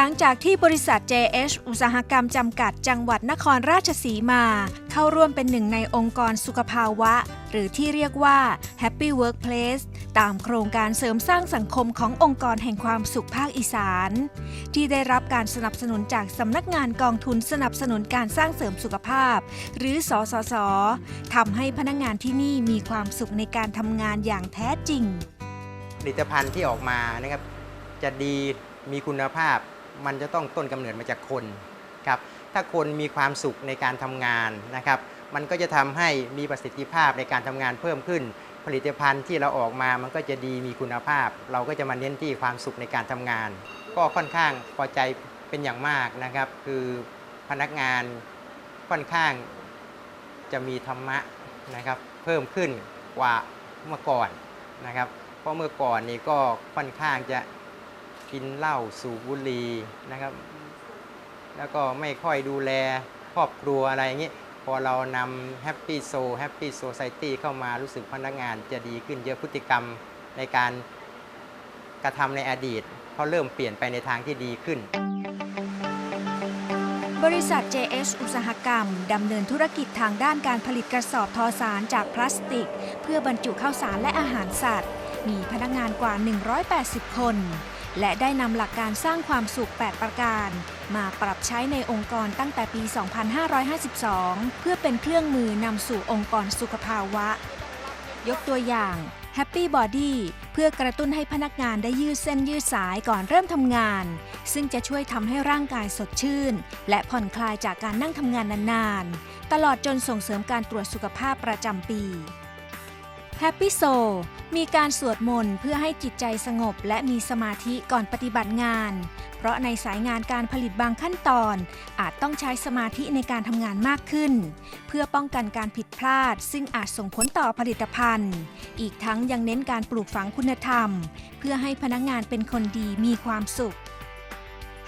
ลังจากที่บริษัท JH อุตสาหกรรมจำกัดจังหวัดนครราชสีมา เข้าร่วมเป็นหนึ่งในองค์กรสุขภาวะ หรือที่เรียกว่า Happy Workplace ตามโครงการเสริมสร้างสังคมขององค์กรแห่งความสุขภาคอีสาน ที่ได้รับการสนับสนุนจากสำนักงานกองทุนสนับสนุนการสร้างเสริมสุขภาพ หรือสสสทำให้พนักงานที่นี่มีความสุขในการทำงานอย่างแท้จริง ผลิตภัณฑ์ที่ออกมานะครับจะดีมีคุณภาพ มันจะต้องต้นกำเนิดมาจากคนครับถ้าคนมีความสุขในการทำงานนะครับ มันก็จะทำให้มีประสิทธิภาพในการทำงานเพิ่มขึ้น ผลิตภัณฑ์ที่เราออกมามันก็จะดีมีคุณภาพ เราก็จะมาเน้นที่ความสุขในการทำงาน ก็ค่อนข้างพอใจเป็นอย่างมากนะครับ คือพนักงานค่อนข้างจะมีธรรมะนะครับ เพิ่มขึ้นกว่าเมื่อก่อนนะครับ เพราะเมื่อก่อนนี่ก็ค่อนข้างจะ กินเหล้าสูบบุหรี่นะครับ แล้วก็ไม่ค่อยดูแลครอบครัวอะไรอย่างนี้พอเรานำ Happy Soul Happy Society เข้ามารู้สึกพนักงานจะดีขึ้นเยอะพฤติกรรมในการกระทำในอดีตเขาเริ่มเปลี่ยนไปในทางที่ดีขึ้น บริษัท JH อุตสาหกรรม ดำเนินธุรกิจทางด้านการผลิตกระสอบทอสารจากพลาสติก เพื่อบรรจุข้าวสารและอาหารสัตว์ มีพนักงานกว่า 180 คน และได้นำหลักการสร้างความสุข 8 ประการ มาปรับใช้ในองค์กรตั้งแต่ปี 2552 เพื่อเป็นเครื่องมือนำสู่องค์กรสุขภาวะ ยกตัวอย่าง Happy Body เพื่อกระตุ้นให้พนักงานได้ยืดเส้นยืดสายก่อนเริ่มทำงาน ซึ่งจะช่วยทำให้ร่างกายสดชื่น และผ่อนคลายจากการนั่งทำงานนานๆ ตลอดจนส่งเสริมการตรวจสุขภาพประจำปี Happy Soul มีการสวดมนต์เพื่อให้จิตใจสงบและมีสมาธิก่อนปฏิบัติงาน เพราะในสายงานการผลิตบางขั้นตอน อาจต้องใช้สมาธิในการทำงานมากขึ้น เพื่อป้องกันการผิดพลาด ซึ่งอาจส่งผลต่อผลิตภัณฑ์ อีกทั้งยังเน้นการปลูกฝังคุณธรรม เพื่อให้พนักงานเป็นคนดีมีความสุข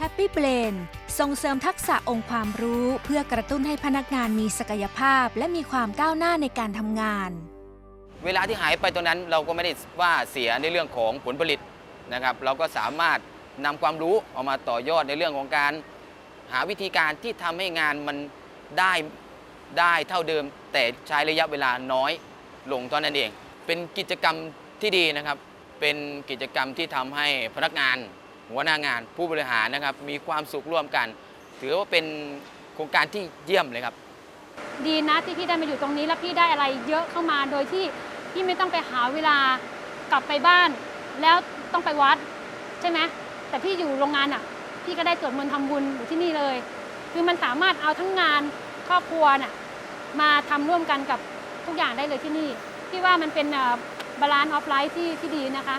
Happy Brain ส่งเสริมทักษะองค์ความรู้ เพื่อกระตุ้นให้พนักงานมีศักยภาพ และมีความก้าวหน้าในการทำงาน เวลาที่หายไปตรงนั้นเราก็ไม่ได้ว่าเสียในเรื่องของผลผลิตนะครับ เราก็สามารถนำความรู้เอามาต่อยอดในเรื่องของการหาวิธีการที่ทำให้งานมันได้ได้เท่าเดิม แต่ใช้ระยะเวลาน้อยลงเท่านั้นเอง เป็นกิจกรรมที่ดีนะครับ เป็นกิจกรรมที่ทำให้พนักงาน หัวหน้างานผู้บริหารนะครับ มีความสุขร่วมกัน ถือว่าเป็นโครงการที่เยี่ยมเลยครับ ดีนะที่พี่ได้มาอยู่ตรงนี้แล้วพี่ได้อะไรเยอะเข้ามาโดยที่ พี่ไม่ต้องไปหาเวลากลับไปบ้าน แล้วต้องไปวัดใช่ไหมแต่พี่อยู่โรงงานอะ พี่ก็ได้สวดมนต์ทำบุญอยู่ที่นี่เลย คือมันสามารถเอาทั้งงานครอบครัวน่ะมาทำร่วมกันกับทุกอย่างได้เลยที่นี่ พี่ว่ามันเป็นบาลานซ์ออฟไลฟ์ที่ที่ดีนะคะ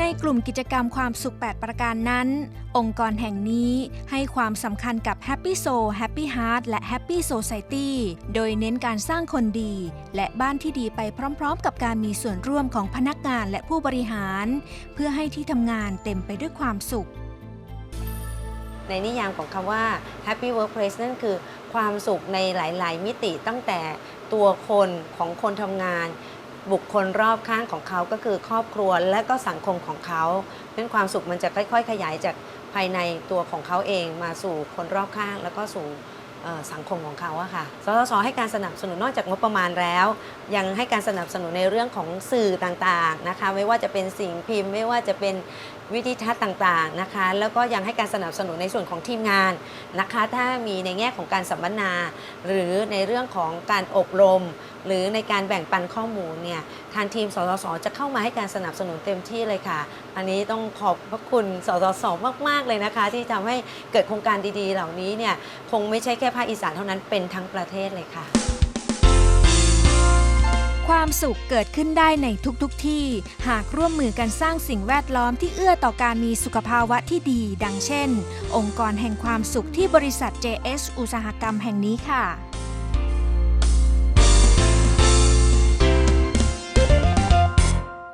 ในกลุ่มกิจกรรมความสุข 8 ประการนั้น องค์กรแห่งนี้ให้ความสำคัญกับ Happy Soul Happy Heart และ Happy Society โดยเน้นการสร้างคนดี และบ้านที่ดีไปพร้อม ๆ กับการมีส่วนร่วมของพนักงานและผู้บริหาร เพื่อให้ที่ทำงานเต็มไปด้วยความสุข ในนิยามของคำว่า Happy Workplace นั่นคือความสุขในหลาย ๆ มิติตั้งแต่ตัวคนของคนทำงาน บุคคลรอบข้างของเขาก็คือครอบครัวและก็สังคมของเขาเพราะความสุขมันจะค่อย ๆ ขยายจากภายในตัวของเขาเองมาสู่คนรอบข้าง แล้วก็สู่สังคมของเขาอะค่ะ สสสให้การสนับสนุนนอกจากงบประมาณแล้ว ยังให้การสนับสนุนในเรื่องของสื่อต่างๆนะคะ ไม่ว่าจะเป็นสิ่งพิมพ์ ไม่ว่าจะเป็นวิธีทัศน์ต่างๆนะคะ แล้วก็ยังให้การสนับสนุนในส่วนของทีมงานนะคะ ถ้ามีในแง่ของการสัมมนา หรือในเรื่องของการอบรม หรือในการแบ่งปันข้อมูลเนี่ยทางทีมสสสจะเข้ามาให้การสนับสนุนเต็มที่เลยค่ะ อันนี้ต้องขอบพระคุณสสสมากๆเลยนะคะ ที่ทำให้เกิดโครงการดีๆ เหล่านี้เนี่ยคงไม่ใช่แค่ภาคอีสานเท่านั้นเป็นทั้งประเทศเลยค่ะ ความสุขเกิดขึ้นได้ในทุกๆทที่ หากร่วมมือกันสร้างสิ่งแวดล้อมที่เอื้อต่อการมีสุขภาวะที่ดี ดังเช่น องค์กรแห่งความสุขที่บริษัท JS อุตสาหกรรมแห่งนี้ค่ะ